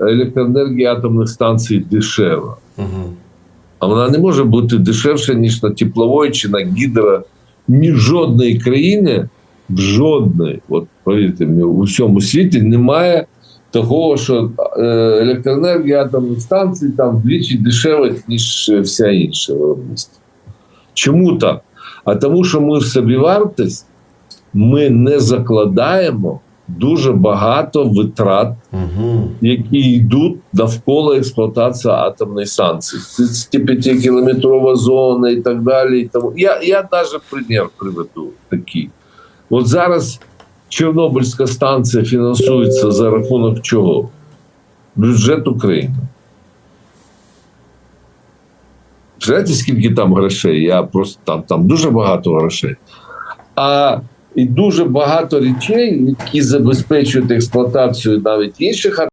електроенергія атомних станцій дешева. Угу. А вона не може бути дешевше, ніж на теплової чи на гідро. Ні в жодної країни, в жодної, от повірте мені, у всьому світі немає того, що е, електроенергія атомних станцій там вдвічі дешева, ніж вся інша виробництво. Чому так? А тому, що ми в собівартість ми не закладаємо дуже багато витрат Угу. які йдуть навколо експлуатації атомної станції. 35-кілометрова зона і так далі. І тому. Я, я навіть примір приведу такий. От зараз Чорнобильська станція фінансується за рахунок чого? Бюджет України. Знаєте, скільки там грошей? Я просто там, там дуже багато грошей. А і дуже багато речей, які забезпечують експлуатацію навіть інших